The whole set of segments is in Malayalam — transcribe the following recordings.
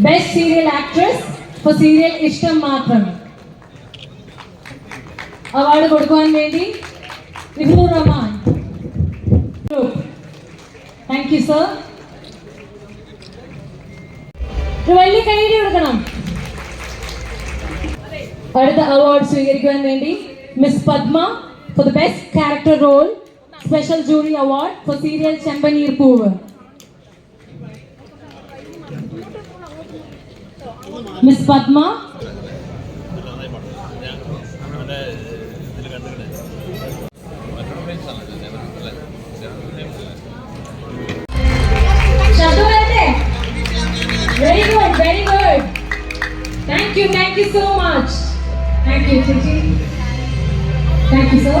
Best serial actress for serial ഇഷ്ടം മാത്രം അവാർഡ് കൊടുക്കുവാൻ വേണ്ടി Ibnu Rahman thank you sir ഒരു വലിയ കൈയ്യടി കൊടുക്കണം. അടുത്ത അവാർഡ് സ്വീകരിക്കുവാൻ വേണ്ടി Miss Padma for the best character role special jury award for serial Chembaneer Poovu Miss Padma ശബ്ദം വരട്ടെ very good very good thank you thank you so much thank you ചേച്ചി thank you sir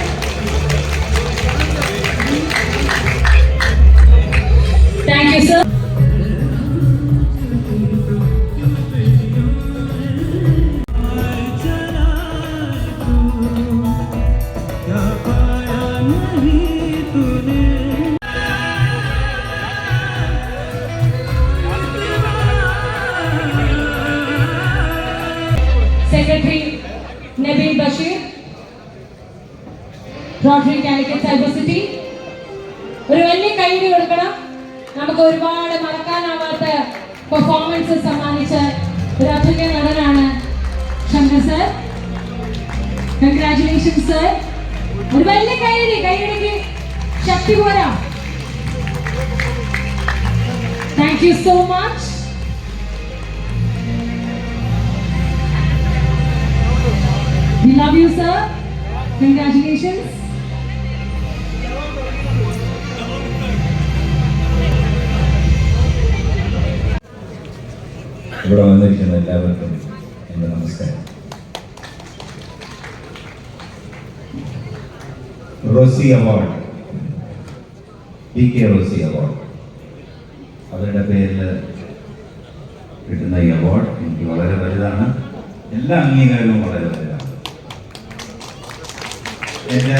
Rotary Calicut Cyber ഒരു വലിയ കൈയ്യടി കൊടുക്കണം. നമുക്ക് ഒരുപാട് മറക്കാനാവാത്ത പെർഫോമൻസ് സമ്മാനിച്ച ഒരു അതുല്യ നടനാണ് ശങ്കർ സർ കൺഗ്രാറ്റുലേഷൻ സർ ഒരു വലിയ കൈയ്യടി കൈയ്യടിക്ക് ശക്തി പോരാ. Thank you so much We love you, sir. Congratulations. ഇവിടെ വന്നിരിക്കുന്ന എല്ലാവർക്കും എന്റെ നമസ്കാരം. Rosy award. P K Rosy award. അവരുടെ പേരിൽ കിട്ടുന്ന ഈ അവാർഡ് എനിക്ക് വളരെ വലുതാണ്. എല്ലാ അംഗീകാരവും വളരെ വലുതാണ്. എന്റെ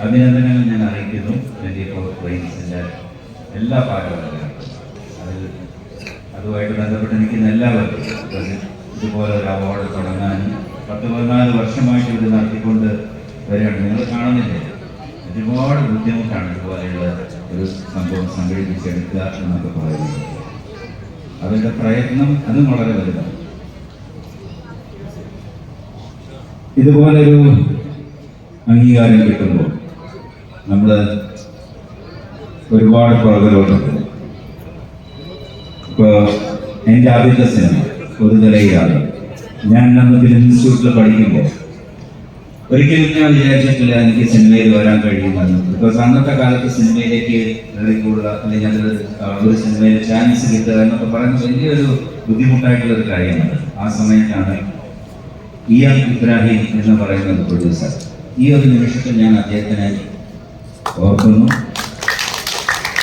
അഭിനന്ദനങ്ങൾ ഞാൻ അറിയിക്കുന്നു. ട്വന്റി ഫോർ എല്ലാ പാട്ടുകളും അതിൽ അതുമായിട്ട് ബന്ധപ്പെട്ട് നിൽക്കുന്ന എല്ലാവർക്കും ഇതുപോലെ ഒരു അവാർഡ് തുടങ്ങാനും പത്ത് പതിനാല് വർഷമായിട്ട് ഇത് നടത്തിക്കൊണ്ട് വരികയാണ്. നിങ്ങൾ കാണുന്നില്ലേ? ഒരുപാട് ബുദ്ധിമുട്ടാണ് ഇതുപോലെയുള്ള ഒരു സംഭവം സംഘടിപ്പിച്ചെടുക്കുക എന്നൊക്കെ പറയുന്നത്. അവരുടെ പ്രയത്നം അതും വളരെ വലുതാണ്. ഇതുപോലൊരു അംഗീകാരം കിട്ടുമ്പോൾ നമ്മൾ ഒരുപാട് പുറകിലോട്ടുണ്ട് എന്റെ ആദ്യത്തെ സിനിമ ഒരു പൊതുതലയിലാണ്. ഞാൻ അന്ന് ഫിലിം ഇൻസ്റ്റിറ്റ്യൂട്ടിൽ പഠിക്കുമ്പോൾ ഒരിക്കലും ഞാൻ വിചാരിച്ചിട്ടില്ല എനിക്ക് സിനിമയിൽ വരാൻ കഴിയുമെന്ന്. ബിക്കോസ് അന്നത്തെ കാലത്ത് സിനിമയിലേക്ക് കൂടുക അല്ലെങ്കിൽ അതിൽ ഒരു സിനിമയിൽ ചാൻസ് കിട്ടുക എന്നൊക്കെ പറയുന്നത് വലിയൊരു ബുദ്ധിമുട്ടായിട്ടുള്ള ഒരു കാര്യമാണ്. ആ സമയത്താണ് ഇ എം ഇബ്രാഹിം എന്ന് പറയുന്ന പ്രൊഡ്യൂസർ ഈ ഒരു നിമിഷത്തിൽ ഞാൻ അദ്ദേഹത്തിനെ ഓർക്കുന്നു.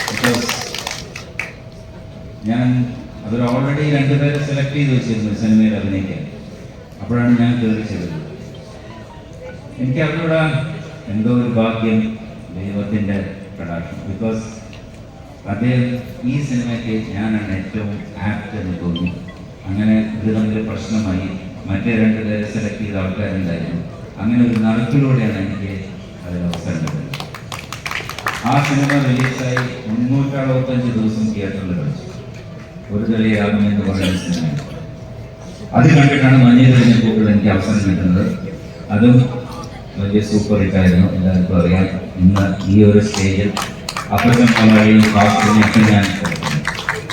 Because ഞാൻ അതൊരു ഓൾറെഡി രണ്ടുപേരെ സെലക്ട് ചെയ്ത് വെച്ചിരുന്നു സിനിമയിൽ അഭിനയിക്കാൻ. അപ്പോഴാണ് ഞാൻ കയറി ചെയ്തത് എനിക്ക് അവരോട് എന്തോ ഒരു ഭാഗ്യം ദൈവത്തിന്റെ കടാക്ഷം ബിക്കോസ് അദ്ദേഹം ഈ സിനിമയ്ക്ക് ഞാനാണ് ഏറ്റവും ആപ്റ്റ് എന്ന് തോന്നി. അങ്ങനെ ഇത് തമ്മിൽ പ്രശ്നമായി. മറ്റേ രണ്ട് പേരെ സെലക്ട് ചെയ്ത ആൾക്കാരുണ്ടായിരുന്നു. അങ്ങനെ ഒരു നടപ്പിലൂടെയാണ് എനിക്ക് അതിൽ അവസരം കിട്ടുന്നത് ആ സിനിമ റിലീസായി മുന്നൂറ്ററുപത്തഞ്ച് ദിവസം തിയേറ്ററിൽ കളിച്ചു ഒരു തെളിയാകും എന്ന് പറയുന്ന സിനിമ അത് കണ്ടിട്ടാണ് മഞ്ഞ തെളിഞ്ഞ പൂക്കൾ എനിക്ക് അവസരം കിട്ടുന്നത്. അതും വലിയ സൂപ്പർ ഹിറ്റായിരുന്നു എല്ലാവർക്കും അറിയാം. ഇന്ന് ഈ ഒരു സ്റ്റേജിൽ അപ്പച്ചൻ പലവഴിയും കാസ്റ്റിനെയൊക്കെ ഞാൻ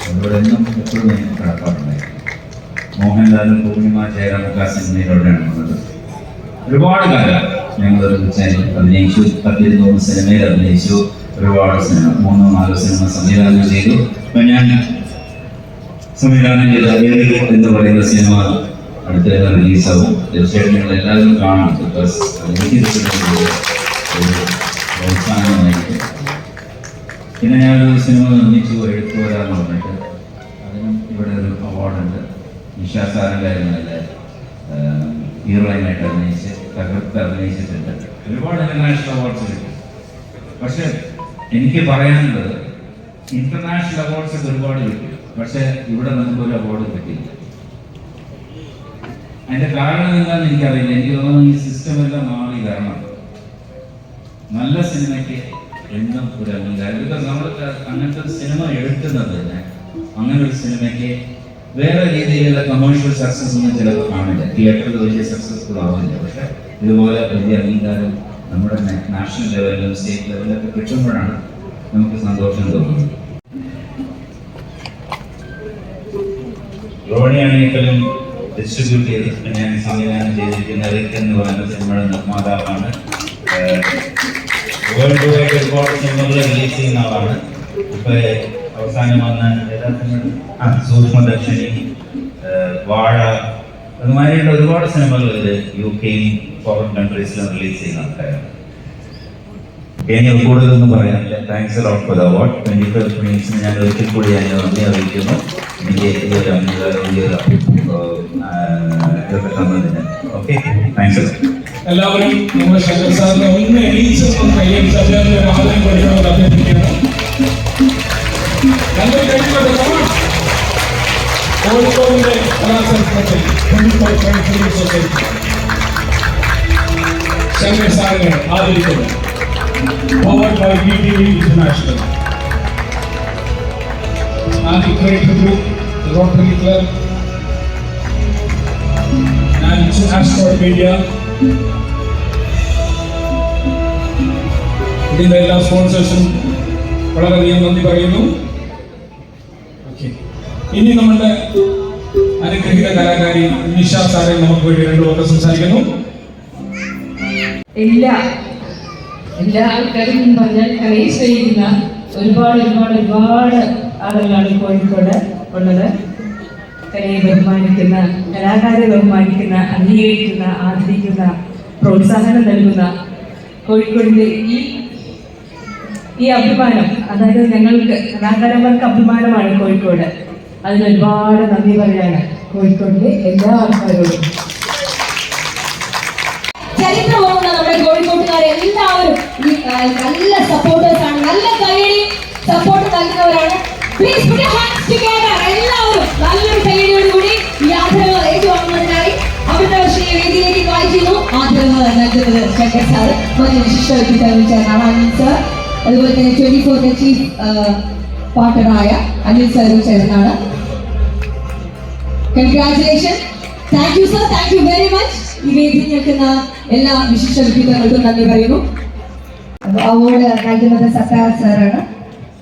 അവരോട് എന്നും എപ്പോഴും എനിക്ക് കടപ്പാടുണ്ടായിരുന്നു മോഹൻലാലും പൂർണിമ ജയറാമൊക്കെ സിനിമയിലൂടെയാണ് വന്നത് ഒരുപാട് കാലം ഞങ്ങൾ ഒരുമിച്ച് അഭിനയിച്ചു. പത്തിരുന്നൂറ് സിനിമയിൽ അഭിനയിച്ചു. ഒരുപാട് സിനിമ മൂന്നോ നാലോ സിനിമ സംവിധാനം ചെയ്തു. ഞാൻ സംവിധാനം ചെയ്ത വേദികൾ എന്ന് പറയുന്ന സിനിമ അടുത്ത റിലീസാവും തീർച്ചയായിട്ടും നിങ്ങൾ എല്ലാവരും കാണാം ബിക്കോസ് എനിക്ക് ഒരു പ്രോത്സാഹനമായിരിക്കും പിന്നെ ഞാനൊരു സിനിമ നിർമ്മിച്ചു എടുത്തു വരാന്ന് പറഞ്ഞിട്ട് അതിനും ഇവിടെ ഒരു അവാർഡുണ്ട് നിഷാ സാറിന്റെ ഹീറോയിനായിട്ട് അഭിനയിച്ച് തകർത്ത് അഭിനയിച്ചിട്ടുണ്ട് ഒരുപാട് ഇന്റർനാഷണൽ അവാർഡ്സ് കിട്ടും പക്ഷെ എനിക്ക് പറയാനുള്ളത് ഇന്റർനാഷണൽ അവാർഡ്സ് ഒരുപാട് കിട്ടി. പക്ഷെ ഇവിടെ നമുക്ക് ഒരു അവാർഡ് കിട്ടിയില്ല. അതിന്റെ കാരണം എന്താണെന്ന് എനിക്കറിയില്ല. എനിക്ക് തോന്നുന്നു ഈ സിസ്റ്റം എല്ലാം മാറി കാരണം നല്ല സിനിമയ്ക്ക് എന്നും ഒരു അംഗീകാരം ബിക്കോസ് നമ്മൾ അങ്ങനത്തെ സിനിമ എടുക്കുന്നത് തന്നെ അങ്ങനെ ഒരു സിനിമയ്ക്ക് വേറെ രീതിയിലുള്ള കമേഴ്ഷ്യൽ സക്സസ് ഒന്നും ചിലപ്പോൾ കാണില്ല. തിയേറ്ററിൽ വലിയ സക്സസ്ഫുൾ ആവില്ല പക്ഷെ ഇതുപോലെ വലിയ അംഗീകാരം നമ്മുടെ നാഷണൽ ലെവലിലും സ്റ്റേറ്റ് ലെവലിലൊക്കെ കിട്ടുമ്പോഴാണ് നമുക്ക് സന്തോഷം തോന്നുന്നത്. റോണിയാണെങ്കിലും ഡിസ്ട്രിബ്യൂട്ട് ചെയ്ത് ഞാൻ സംവിധാനം ചെയ്തിരിക്കുന്ന റിക് എന്ന് പറയുന്ന സിനിമയുടെ നിർമ്മാതാവാണ്. വേൾഡ് വൈഡ് ഒരുപാട് സിനിമകൾ റിലീസ് ചെയ്യുന്ന ആളാണ്. ഇപ്പൊ അവസാനം വന്ന സൂക്ഷ്മദർശിനി വാഴ അതുമാതിരിയുള്ള ഒരുപാട് സിനിമകൾ ഇത് യു കെയും ഫോറിൻ കൺട്രീസിലും റിലീസ് ചെയ്യുന്ന ആൾക്കാരാണ്. ഇനി കൂടുതലൊന്നും പറയാനില്ല. Thanks lot for the award twenty five മിനിറ്റ്സിന് ഞാൻ ഒരിക്കൽ കൂടി ഞാൻ നന്ദി അറിയിക്കുന്നു. എനിക്ക് ഈ ഒരു അംഗീകാരം ഈ ഒരു ഇതൊക്കെ തന്നതിന് ഓക്കെ താങ്ക്സ് എല്ലാവരും നമ്മുടെ ശങ്കർ സാറിനെ ഒന്ന് എണീച്ച് ഒന്ന് കൈയടിച്ച് അദ്ദേഹത്തിന്റെ മാതൃക പഠിക്കണമെന്ന് അഭ്യർത്ഥിക്കുകയാണ് കോഴിക്കോടിന്റെ സൊസൈറ്റി ശങ്കർ സാറിനെ ആദരിക്കുന്നു. Powered by B T V international and the Rotary Club, and Asteroid Media, ഇതിന്റെ എല്ലാ സ്പോൺസേഴ്സും വളരെയധികം നന്ദി പറയുന്നു ഓക്കെ ഇനി നമ്മുടെ അനുഗ്രഹീത കലാകാരി നിഷ സാറെ നമുക്ക് വേണ്ടി രണ്ടു വാക്ക് സംസാരിക്കുന്നു എല്ലാ എല്ലാ ആൾക്കാരും പറഞ്ഞാൽ കൈ ചെയ്യുന്ന ഒരുപാട് ഒരുപാട് ഒരുപാട് ആളുകളാണ് കോഴിക്കോട് ഉള്ളത്. കലയെ ബഹുമാനിക്കുന്ന കലാകാരെ ബഹുമാനിക്കുന്ന അംഗീകരിക്കുന്ന ആദരിക്കുന്ന പ്രോത്സാഹനം നൽകുന്ന കോഴിക്കോടിന്റെ ഈ ഈ അഭിമാനം അതായത് ഞങ്ങൾക്ക് കലാകാരന്മാർക്ക് അഭിമാനമാണ് കോഴിക്കോട്. അതിന് ഒരുപാട് നന്ദി പറയാണ് കോഴിക്കോടിന്റെ എല്ലാ ആൾക്കാരോടും. നല്ല സപ്പോർട്ടേഴ്സ് ആണ്. നല്ല കൈയടി സപ്പോർട്ട് നൽകുന്നവരാണ്. Please hands together. എല്ലാവരും നല്ലൊരു കൈയടിയോടുകൂടി ഈ ആദരവ് ഏറ്റുവാങ്ങുന്നതിനായി അവിടുത്തെ ശ്രീ വേദിയിലേക്ക് വായിക്കുന്നു നൽകുന്നത് ശങ്കർ മറ്റു സാർ അതുപോലെ തന്നെ ട്വന്റി ചീഫ് അനിൽ സാറും ചേർന്നാണ്. Congratulation thank you sir thank you very much ഈ വേദി നിൽക്കുന്ന എല്ലാ വിശിഷ്ട വ്യക്തിത്വങ്ങൾക്കും നന്ദി പറയുന്നു. അവാർഡ് നൽകുന്നത് സത്താർ സാറാണ്.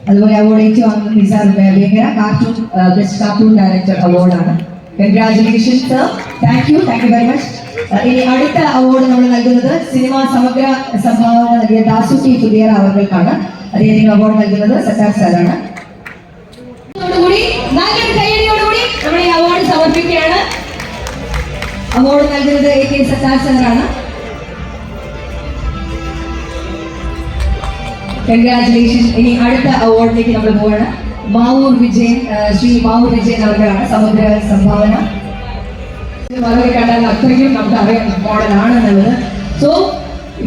അതുപോലെ award ഏറ്റുവാങ്ങുന്നത് Nisar Vengara cartoon best cartoon director അവാർഡാണ് congratulation sir thank you thank you very much ഇനി അടുത്ത അവാർഡ് നമ്മൾ നൽകുന്നത് സിനിമ സമഗ്ര സംഭാവന നൽകിയ ദാസു ടി പുതിയറ അവർക്കാണ്. അദ്ദേഹത്തിന് അവാർഡ് നൽകുന്നത് സത്താർ സാറാണ്. ഈ അവാർഡ് സമർപ്പിക്കുകയാണ്. അവാർഡ് നൽകുന്നത് എ കെ സത്താർ സാറാണ്. കൺഗ്രാറ്റുലേഷൻ ഇനി അടുത്ത അവാർഡിലേക്ക് നമ്മൾ പോവാണ്. മാവൂർ വിജയൻ ശ്രീ മാവൂർ വിജയൻ അവർക്കാണ് സമുദ്ര സംഭാവന. വളരെ കണ്ടാൽ അത്രയ്ക്കും നമുക്ക് അറിയാം മോഡലാണ് എന്നുള്ളത് സോ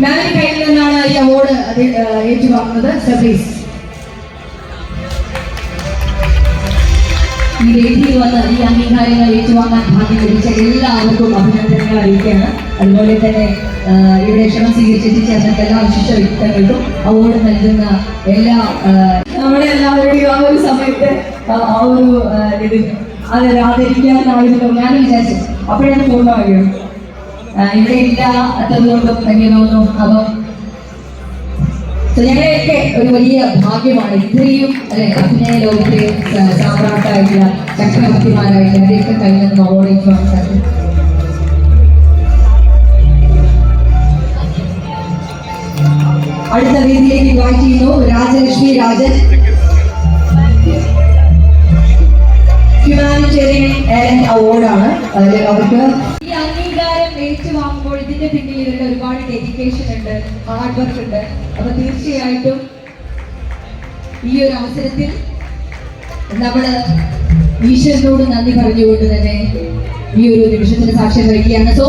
മാമിന് കയ്യിൽ നിന്നാണ് ഈ അവാർഡ് ഏറ്റുവാങ്ങുന്നത്. സർവീസ് ഈ വേദിയിൽ വന്ന് ഈ അംഗീകാരങ്ങൾ ഏറ്റുവാങ്ങാൻ ഭാഗ്യം ലഭിച്ച എല്ലാവർക്കും അഭിനന്ദനങ്ങൾ അറിയിക്കുകയാണ്. അതുപോലെ തന്നെ ഇവിടെ ക്ഷണം സ്വീകരിച്ചിട്ട് ചേർന്നിട്ട് എല്ലാ വിശിഷ്ട വ്യക്തികൾക്കും അവാർഡ് നൽകുന്ന എല്ലാ നമ്മുടെ എല്ലാവരുടെയും ആ ഒരു സമയത്ത് ആ ഒരു ഇത് അത് ആദരിക്കാനായിരുന്നു ഞാൻ വിചാരിച്ചു. അപ്പോഴാണ് പൂർണമാകും ഇവിടെ ഇല്ലാത്തതുകൊണ്ടും എനിക്ക് തോന്നുന്നു. അപ്പം ഞങ്ങളെയൊക്കെ ഒരു വലിയ ഭാഗ്യമാണ്. ഇത്രയും അല്ലെ അഭിനയ ലോകത്തെ സാമ്രാട്ടായിട്ടുള്ള ചക്രവർത്തിമാരായിട്ടുള്ള അവരെയൊക്കെ കഴിഞ്ഞ അവോർഡിക്കുവാൻ വാങ്ങാൻ അടുത്ത വേദിയിലേക്ക് ഇൻവൈറ്റ് ചെയ്യുന്നു രാജലക്ഷ്മി രാജൻ. ഹ്യൂമാനിറ്റേറിയൻ അവാർഡ് ആണ്. അവർക്ക് ഈ അംഗീകാരം ഇതിന്റെ പിന്നിൽ ഒരുപാട് ഡെഡിക്കേഷൻ ഉണ്ട് ഹാർഡ് വർക്ക് ഉണ്ട്. അപ്പൊ തീർച്ചയായിട്ടും ഈ ഒരു അവസരത്തിൽ നമ്മൾ ഈശ്വരനോട് നന്ദി പറഞ്ഞുകൊണ്ട് തന്നെ ഈ ഒരു നിമിഷത്തിന് സാക്ഷ്യം വഹിക്കുകയാണ്. സോ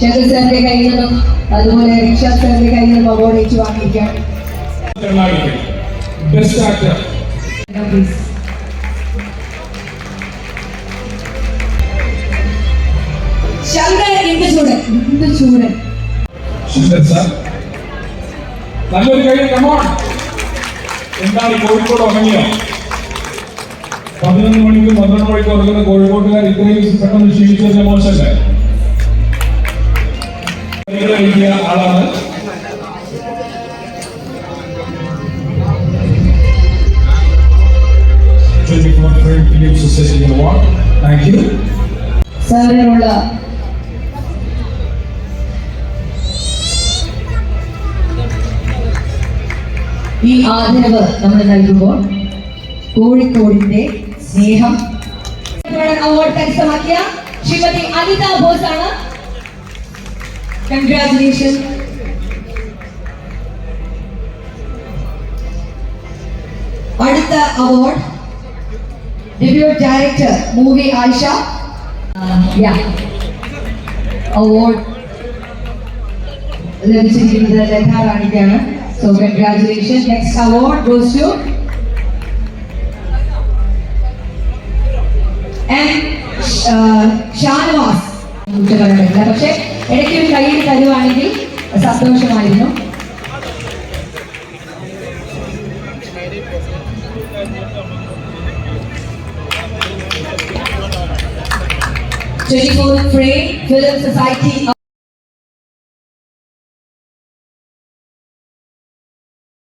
സാറിന്റെ കയ്യിൽ നിന്നും അതുപോലെ സാറിന്റെ കയ്യിൽ നിന്നും അവാർഡ് വാങ്ങിക്കാം ബെസ്റ്റ് ആക്ടർ ശങ്കർ എന്ത് ചൂടൻ? എന്ത് ചൂടൻ? ശങ്കർ സാർ. നല്ലൊരു കൈ കമോൺ എന്താണ് കോഴിക്കോട് ഉറങ്ങിയോ പതിനൊന്ന് മണിക്ക് പന്ത്രണ്ട് മണിക്ക് ഉറങ്ങുന്ന കോഴിക്കോട്ടുകാർ ഇത്രയും പെട്ടെന്ന് ക്ഷീണിച്ചു മോശമല്ലേ? കൈകൾ എഴുതിയ ആളാണ് twenty four film society award thank you സാറിനുള്ള ഈ ആദരവ് നമ്മൾ നൽകുമ്പോൾ കോഴിക്കോടിന്റെ സ്നേഹം. അവാർഡ് കരസ്ഥമാക്കിയ ശ്രീമതി അനിത ബോസ് ആണ് കൺഗ്രാറ്റുലേഷൻ അടുത്ത award debut director movie Ayisha award ലഭിച്ചിരിക്കുന്നത് Latha റാണിക്കാണ് so congratulation next award goes to Shanavas പറയാൻ പറ്റില്ല പക്ഷെ ഇടയ്ക്ക് ഒരു കയ്യിൽ തരുവാണെങ്കിൽ സന്തോഷമായിരുന്നു. Four frame film society